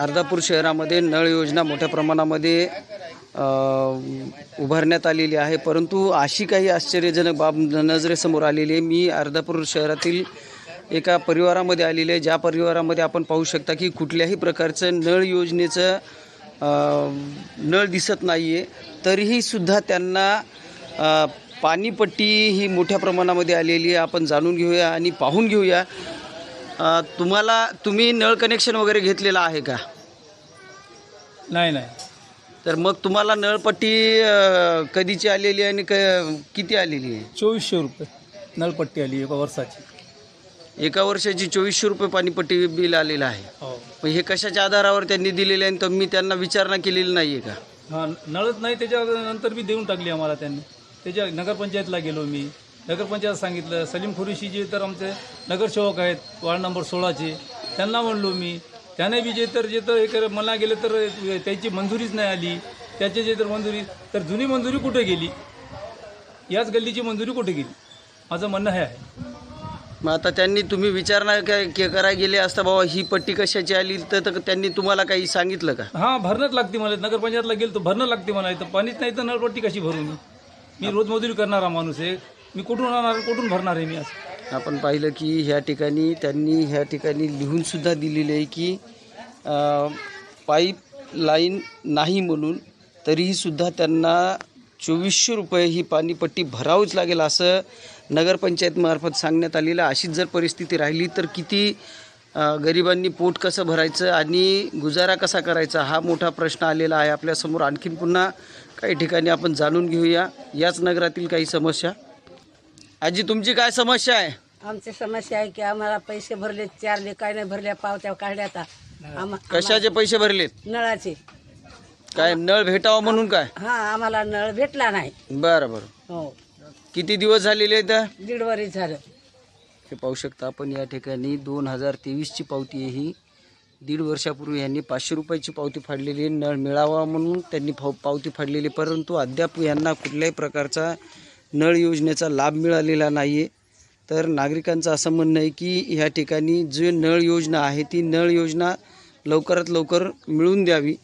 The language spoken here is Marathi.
अर्धापूर शहरामध्ये नळ योजना मोठ्या प्रमाणामध्ये उभारण्यात आलेली आहे. परंतु अशी काही आश्चर्यजनक बाब नजरेसमोर आलेली आहे. मी अर्धापूर शहरातील एका परिवारामध्ये आलेले आहे. ज्या परिवारामध्ये आपण पाहू शकता की कुठल्याही प्रकारचं नळ योजनेचं नळ दिसत नाही आहे तरीही सुद्धा त्यांना पाणीपट्टी ही मोठ्या प्रमाणामध्ये आलेली आहे. आपण जाणून घेऊया आणि पाहून घेऊया. तुम्हाला तुम्ही नळ कनेक्शन वगैरे घेतलेलं आहे का? नाही नाही. तर मग तुम्हाला नळपट्टी अ, कधीची आलेली आहे आणि क किती आलेली आहे? चोवीसशे रुपये. नळपट्टी आली एका वर्षाची. एका वर्षाची चोवीसशे रुपये पाणीपट्टी बिल आलेलं आहे. हो. मग हे कशाच्या आधारावर त्यांनी दिलेले आहे तर मी त्यांना विचारणा केलेली नाही आहे का? हां नळच नाही त्याच्यानंतर बी देऊन टाकली आम्हाला त्यांनी. त्याच्या नगरपंचायतला गेलो मी. नगरपंचायत सांगितलं सलीम खुरीशी जे तर आमचे नगरसेवक आहेत वार्ड नंबर सोळाचे त्यांना म्हणलो मी त्याने बी जे तर जे तर एक मला गेले तर त्याची मंजुरीच नाही आली त्याचे जे तर मंजुरी तर जुनी मंजुरी कुठे गेली? याच गल्लीची मंजुरी कुठे गेली? माझं म्हणणं हे आहे. मग आता त्यांनी तुम्ही विचारणा काय के- करायला गेले असता बाबा ही पट्टी कशाची आली? तर तर त्यांनी तुम्हाला काही सांगितलं का? हां भरणंच लागते मला. नगरपंचायतला गेलो तर भरणं लागते मला. इथं पाणीच नाही तर नळपट्टी कशी भरू मी? मी रोजमजुरी करणारा माणूस आहे. मी कुठून आणणार कुठून भरणार आहे मी आज? आपण पाहिलं की ह्या ठिकाणी त्यांनी ह्या ठिकाणी लिहूनसुद्धा दिलेली आहे की पाईप लाईन नाही म्हणून तरीहीसुद्धा त्यांना चोवीसशे रुपये ही पाणीपट्टी भरावंच लागेल असं नगरपंचायतमार्फत सांगण्यात आलेलं अशीच जर परिस्थिती राहिली तर किती गरिबांनी पोट कसं भरायचं आणि गुजारा कसा करायचा हा मोठा प्रश्न आलेला आहे आपल्यासमोर. आणखीन पुन्हा काही ठिकाणी आपण जाणून घेऊया. याच नगरातील काही समस्या आजी तुमची काय समस्या आहे? आमची समस्या आहे की आम्हाला पैसे भरले चारले काय नाही भरल्या पावत्या काढल्या आता. आम- कशाचे पैसे भरलेत? नळाचे. काय नळ भेटावा म्हणून काय? हा आम्हाला नळ भेटला नाही. बरं बरं. हो. किती दिवस झालेले आहेत? दीड वरीच झालं. हे पाहू शकता आपण या ठिकाणी दोन हजार तेवीसची पावती आहे ही. दीड वर्षापूर्वी यांनी पाचशे रुपयाची पावती फाडलेली आहे. नळ मिळावा म्हणून त्यांनी पाव पावती फाडलेली परंतु अद्याप यांना कुठल्याही प्रकारचा नळ योजनेचा लाभ मिळालेला नाही आहे तर नागरिकांचं असं म्हणणं आहे की ह्या ठिकाणी जे नळ योजना आहे ती नळ योजना लवकरात लवकर मिळून द्यावी.